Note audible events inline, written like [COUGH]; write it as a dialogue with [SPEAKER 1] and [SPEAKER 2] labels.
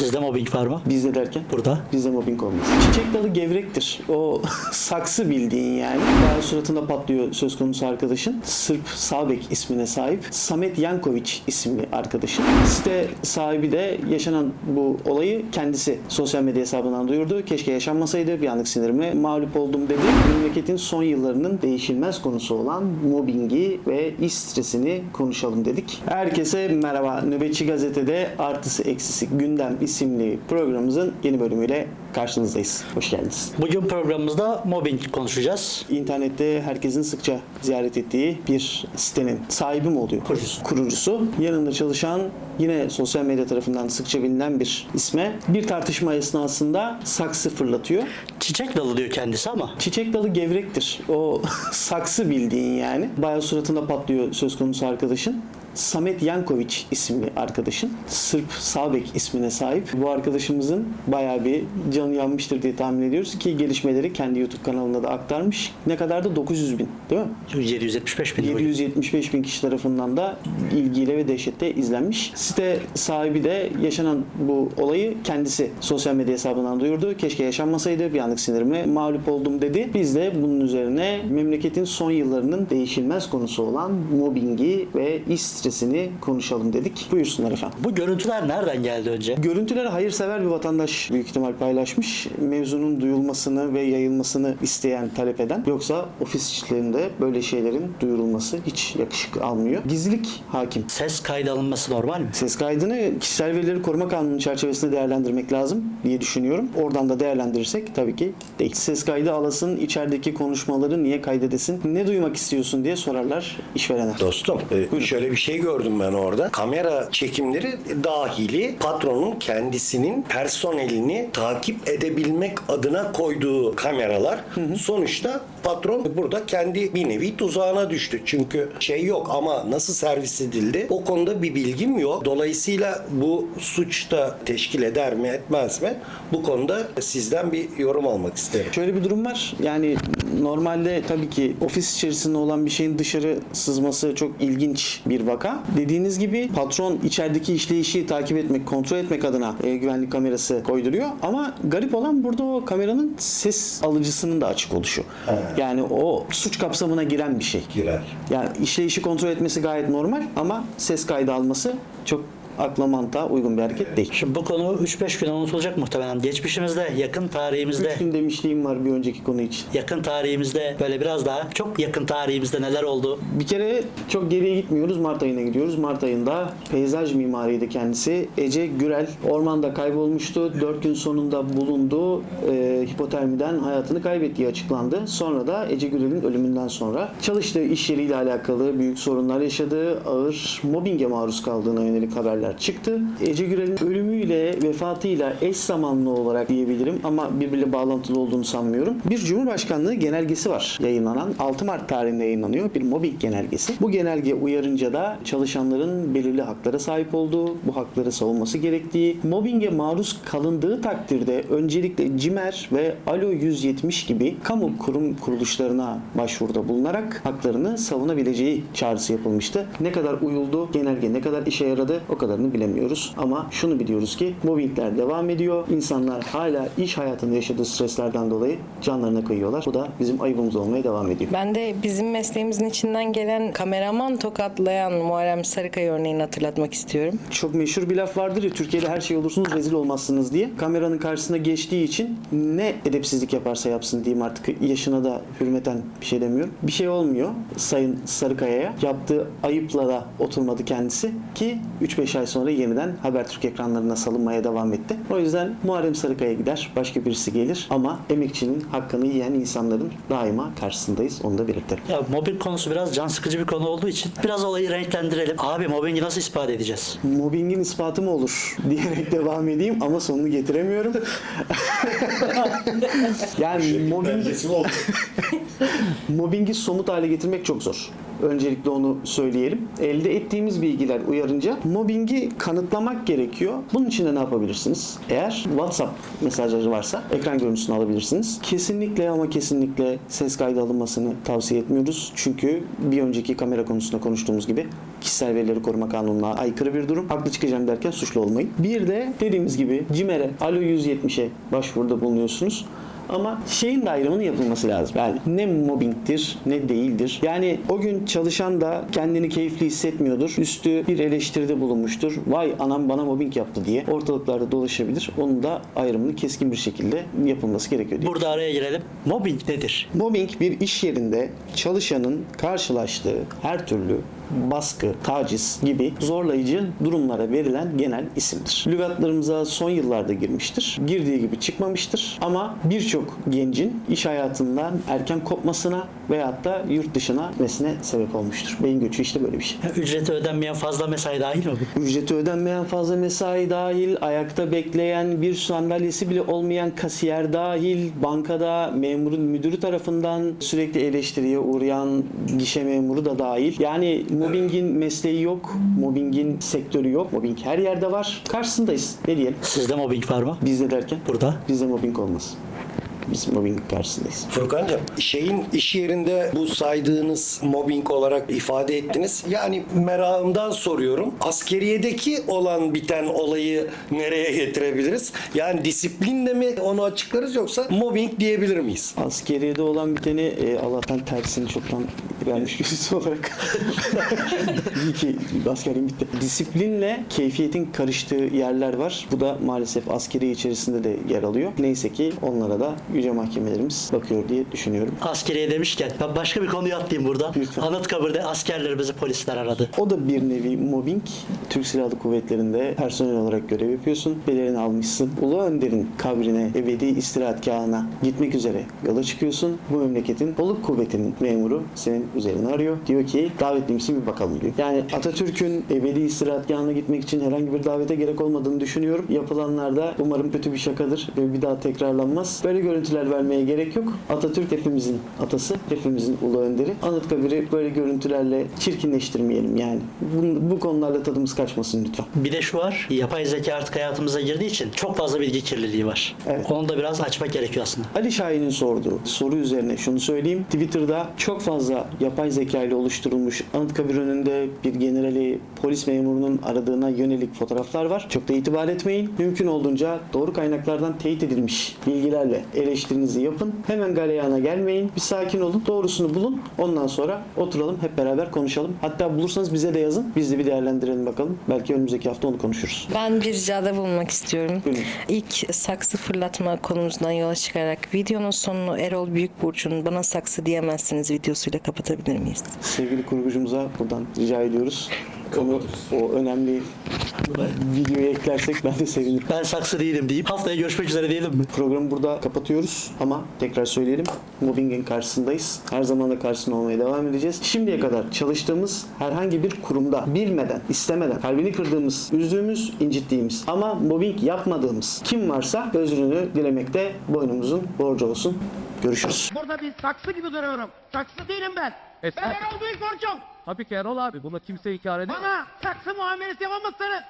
[SPEAKER 1] Sizde mobbing var mı?
[SPEAKER 2] Bizde derken?
[SPEAKER 1] Burada.
[SPEAKER 2] Bizde mobbing olmaz. Çiçek dalı gevrektir. O [LAUGHS] saksı bildiğin yani. Bayağı suratında patlıyor söz konusu arkadaşın. Sırp Sabek ismine sahip. Samet Yankoviç isimli arkadaşın. Site sahibi de yaşanan bu olayı kendisi sosyal medya hesabından duyurdu. Keşke yaşanmasaydı. Bir anlık sinirime mağlup oldum dedi. Memleketin son yıllarının değişilmez konusu olan mobbingi ve iş stresini konuşalım dedik. Herkese merhaba. Nöbetçi Gazete'de artısı eksisi gündem isimli programımızın yeni bölümüyle karşınızdayız. Hoş geldiniz.
[SPEAKER 1] Bugün programımızda mobbing konuşacağız.
[SPEAKER 2] İnternette herkesin sıkça ziyaret ettiği bir sitenin sahibi mi oluyor?
[SPEAKER 1] Kurucusu.
[SPEAKER 2] Kurucusu. Yanında çalışan yine sosyal medya tarafından sıkça bilinen bir isme bir tartışma esnasında saksı fırlatıyor.
[SPEAKER 1] Çiçek dalı diyor kendisi ama
[SPEAKER 2] Çiçek dalı gevrektir. O [LAUGHS] saksı bildiğin yani. Bayağı suratında patlıyor söz konusu arkadaşın. Samet Yankoviç isimli arkadaşın Sırp Sabek ismine sahip. Bu arkadaşımızın bayağı bir canı yanmıştır diye tahmin ediyoruz ki gelişmeleri kendi YouTube kanalında da aktarmış. Ne kadar da 900 bin değil mi?
[SPEAKER 1] 775 bin.
[SPEAKER 2] 775 bin kişi tarafından da ilgiyle ve dehşette izlenmiş. Site sahibi de yaşanan bu olayı kendisi sosyal medya hesabından duyurdu. Keşke yaşanmasaydı bir anlık sinirime mağlup oldum dedi. Biz de bunun üzerine memleketin son yıllarının değişilmez konusu olan mobbingi ve iş stresini konuşalım dedik. Buyursunlar efendim.
[SPEAKER 1] Bu görüntüler nereden geldi önce?
[SPEAKER 2] Görüntüleri hayırsever bir vatandaş büyük ihtimal paylaşmış. Mevzunun duyulmasını ve yayılmasını isteyen, talep eden. Yoksa ofis içlerinde böyle şeylerin duyurulması hiç yakışık almıyor. Gizlilik hakim.
[SPEAKER 1] Ses kaydı alınması normal mi?
[SPEAKER 2] Ses kaydını kişisel verileri koruma kanunu çerçevesinde değerlendirmek lazım diye düşünüyorum. Oradan da değerlendirirsek tabii ki değil. Ses kaydı alasın, içerideki konuşmaları niye kaydedesin, ne duymak istiyorsun diye sorarlar işverene.
[SPEAKER 3] Dostum e, şöyle bir şey gördüm ben orada. Kamera çekimleri dahili patronun kendisinin personelini takip edebilmek adına koyduğu kameralar. Sonuçta patron burada kendi bir nevi tuzağına düştü. Çünkü şey yok ama nasıl servis edildi o konuda bir bilgim yok. Dolayısıyla bu suçta teşkil eder mi etmez mi? Bu konuda sizden bir yorum almak isterim.
[SPEAKER 2] Şöyle bir durum var. Yani normalde tabii ki ofis içerisinde olan bir şeyin dışarı sızması çok ilginç bir vaka. Dediğiniz gibi patron içerideki işleyişi takip etmek, kontrol etmek adına e, güvenlik kamerası koyduruyor. Ama garip olan burada o kameranın ses alıcısının da açık oluşu. Yani o suç kapsamına giren bir şey.
[SPEAKER 3] Girer.
[SPEAKER 2] Yani işleyişi kontrol etmesi gayet normal ama ses kaydı alması çok akla mantığa uygun bir hareket değil.
[SPEAKER 1] Şimdi bu konu 3-5 gün unutulacak muhtemelen. Geçmişimizde, yakın tarihimizde
[SPEAKER 2] Üç gün demişliğim var bir önceki konu için.
[SPEAKER 1] yakın tarihimizde böyle biraz daha çok yakın tarihimizde neler oldu?
[SPEAKER 2] Bir kere çok geriye gitmiyoruz. Mart ayına gidiyoruz. Mart ayında peyzaj mimarıydı kendisi. Ece Gürel ormanda kaybolmuştu. 4 gün sonunda bulundu. Ee, hipotermiden hayatını kaybettiği açıklandı. Sonra da Ece Gürel'in ölümünden sonra çalıştığı iş yeriyle alakalı büyük sorunlar yaşadığı, ağır mobbinge maruz kaldığına yönelik haberler çıktı. Ece Gürel'in ölümüyle vefatıyla eş zamanlı olarak diyebilirim ama birbiriyle bağlantılı olduğunu sanmıyorum. Bir Cumhurbaşkanlığı genelgesi var yayınlanan. 6 Mart tarihinde yayınlanıyor bir mobbing genelgesi. Bu genelge uyarınca da çalışanların belirli haklara sahip olduğu, bu hakları savunması gerektiği, mobbinge maruz kalındığı takdirde öncelikle CİMER ve Alo 170 gibi kamu kurum kuruluşlarına başvuruda bulunarak haklarını savunabileceği çağrısı yapılmıştı. Ne kadar uyuldu, genelge ne kadar işe yaradı o kadarını bilemiyoruz. Ama şunu biliyoruz ki mobbingler devam ediyor. İnsanlar hala iş hayatında yaşadığı streslerden dolayı canlarına kıyıyorlar. Bu da bizim ayıbımız olmaya devam ediyor.
[SPEAKER 4] Ben de bizim mesleğimizin içinden gelen kameraman tokatlayan Muharrem Sarıkaya örneğini hatırlatmak istiyorum.
[SPEAKER 2] Çok meşhur bir laf vardır ya Türkiye'de her şey olursunuz rezil olmazsınız diye. Kameranın karşısına geçtiği için ne edepsizlik yaparsa yapsın diyeyim artık yaşına da hürmeten bir şey demiyorum. Bir şey olmuyor Sayın Sarıkaya'ya. Yaptığı ayıpla da oturmadı kendisi ki 3-5 ay sonra yeniden Habertürk ekranlarına salınmaya devam etti. O yüzden Muharrem Sarıkaya gider, başka birisi gelir ama emekçinin hakkını yiyen insanların daima karşısındayız. Onu da belirtelim.
[SPEAKER 1] Ya mobbing konusu biraz can sıkıcı bir konu olduğu için biraz olayı renklendirelim. Abi mobbingi nasıl ispat edeceğiz?
[SPEAKER 2] Mobbingin ispatı mı olur [LAUGHS] diyerek devam edeyim ama sonunu getiremiyorum. [LAUGHS] yani mobbing, [LAUGHS] mobbingi somut hale getirmek çok zor. Öncelikle onu söyleyelim. Elde ettiğimiz bilgiler uyarınca mobbingi kanıtlamak gerekiyor. Bunun için de ne yapabilirsiniz? Eğer WhatsApp mesajları varsa ekran görüntüsünü alabilirsiniz. Kesinlikle ama kesinlikle ses kaydı alınmasını tavsiye etmiyoruz. Çünkü bir önceki kamera konusunda konuştuğumuz gibi kişisel verileri koruma kanununa aykırı bir durum. Haklı çıkacağım derken suçlu olmayın. Bir de dediğimiz gibi CİMER'e Alo 170'e başvuruda bulunuyorsunuz. Ama şeyin de ayrımının yapılması lazım. Yani ne mobbingtir ne değildir. Yani o gün çalışan da kendini keyifli hissetmiyordur. Üstü bir eleştiride bulunmuştur. Vay anam bana mobbing yaptı diye ortalıklarda dolaşabilir. Onun da ayrımını keskin bir şekilde yapılması gerekiyor diye.
[SPEAKER 1] Burada araya girelim. Mobbing nedir?
[SPEAKER 2] Mobbing bir iş yerinde çalışanın karşılaştığı her türlü baskı, taciz gibi zorlayıcı durumlara verilen genel isimdir. Lügatlarımıza son yıllarda girmiştir. Girdiği gibi çıkmamıştır. Ama birçok gencin iş hayatından erken kopmasına veyahut da yurt dışına gitmesine sebep olmuştur. Beyin göçü işte böyle bir şey.
[SPEAKER 1] Ücreti ödenmeyen fazla mesai dahil mi?
[SPEAKER 2] Ücreti ödenmeyen fazla mesai dahil, ayakta bekleyen bir sandalyesi bile olmayan kasiyer dahil, bankada memurun müdürü tarafından sürekli eleştiriye uğrayan gişe memuru da dahil. Yani mobbingin mesleği yok, mobbingin sektörü yok. Mobbing her yerde var. Karşısındayız. Ne diyelim?
[SPEAKER 1] Sizde mobbing var mı?
[SPEAKER 2] Bizde derken?
[SPEAKER 1] Burada.
[SPEAKER 2] Bizde mobbing olmaz. Biz mobbing karşısındayız.
[SPEAKER 3] Furkan'cığım şeyin iş yerinde bu saydığınız mobbing olarak ifade ettiniz. Yani merakımdan soruyorum. Askeriyedeki olan biten olayı nereye getirebiliriz? Yani disiplinle mi onu açıklarız yoksa mobbing diyebilir miyiz?
[SPEAKER 2] Askeriyede olan biteni e, Allah'tan tersini çoktan vermiş birisi olarak [LAUGHS] iyi ki askerim bitti. Disiplinle keyfiyetin karıştığı yerler var. Bu da maalesef askeri içerisinde de yer alıyor. Neyse ki onlara da yüce mahkemelerimiz bakıyor diye düşünüyorum.
[SPEAKER 1] Askeriye demişken ben başka bir konuya atlayayım burada.
[SPEAKER 2] Lütfen.
[SPEAKER 1] Anıtkabir'de askerlerimizi polisler aradı.
[SPEAKER 2] O da bir nevi mobbing. Türk Silahlı Kuvvetleri'nde personel olarak görev yapıyorsun. Belerini almışsın. Ulu Önder'in kabrine, ebedi istirahatgahına gitmek üzere yola çıkıyorsun. Bu memleketin kolluk kuvvetinin memuru senin üzerini arıyor. Diyor ki davetli misin bir bakalım diyor. Yani Atatürk'ün ebedi istirahatgahına gitmek için herhangi bir davete gerek olmadığını düşünüyorum. Yapılanlar da umarım kötü bir şakadır ve bir daha tekrarlanmaz. Böyle görüntüler vermeye gerek yok. Atatürk hepimizin atası, hepimizin ulu önderi. Anıtkabir'i böyle görüntülerle çirkinleştirmeyelim yani. Bu, bu konularla tadımız kaçmasın lütfen.
[SPEAKER 1] Bir de şu var. Yapay zeka artık hayatımıza girdiği için çok fazla bilgi kirliliği var.
[SPEAKER 2] Evet.
[SPEAKER 1] Onu da biraz açmak gerekiyor aslında.
[SPEAKER 2] Ali Şahin'in sorduğu soru üzerine şunu söyleyeyim. Twitter'da çok fazla yapay zeka ile oluşturulmuş Anıtkabir önünde bir generali polis memurunun aradığına yönelik fotoğraflar var. Çok da itibar etmeyin. Mümkün olduğunca doğru kaynaklardan teyit edilmiş bilgilerle eleştirinizi yapın. Hemen galeyana gelmeyin. Bir sakin olun. Doğrusunu bulun. Ondan sonra oturalım hep beraber konuşalım. Hatta bulursanız bize de yazın. Biz de bir değerlendirelim bakalım. Belki önümüzdeki hafta onu konuşuruz.
[SPEAKER 4] Ben bir ricada bulunmak istiyorum.
[SPEAKER 2] Buyurun.
[SPEAKER 4] İlk saksı fırlatma konumuzdan yola çıkarak videonun sonunu Erol Büyükburç'un bana saksı diyemezsiniz videosuyla kapatabilir miyiz?
[SPEAKER 2] Sevgili kurgucumuza buradan rica ediyoruz. Onu o önemli videoyu eklersek ben de sevinirim.
[SPEAKER 1] Ben saksı değilim deyip haftaya görüşmek üzere diyelim mi?
[SPEAKER 2] Programı burada kapatıyoruz ama tekrar söyleyelim. Mobbingin karşısındayız. Her zaman da karşısında olmaya devam edeceğiz. Şimdiye kadar çalıştığımız herhangi bir kurumda bilmeden, istemeden, kalbini kırdığımız, üzdüğümüz, incittiğimiz ama mobbing yapmadığımız kim varsa özrünü dilemekte boynumuzun borcu olsun. Görüşürüz.
[SPEAKER 5] Burada bir saksı gibi duruyorum. Saksı değilim ben.
[SPEAKER 6] E
[SPEAKER 5] Ben Erol Büyükborç'um.
[SPEAKER 6] Tabii ki Erol abi. Bunu kimse inkar edemez.
[SPEAKER 5] Bana saksı muamelesi yapamazsınız.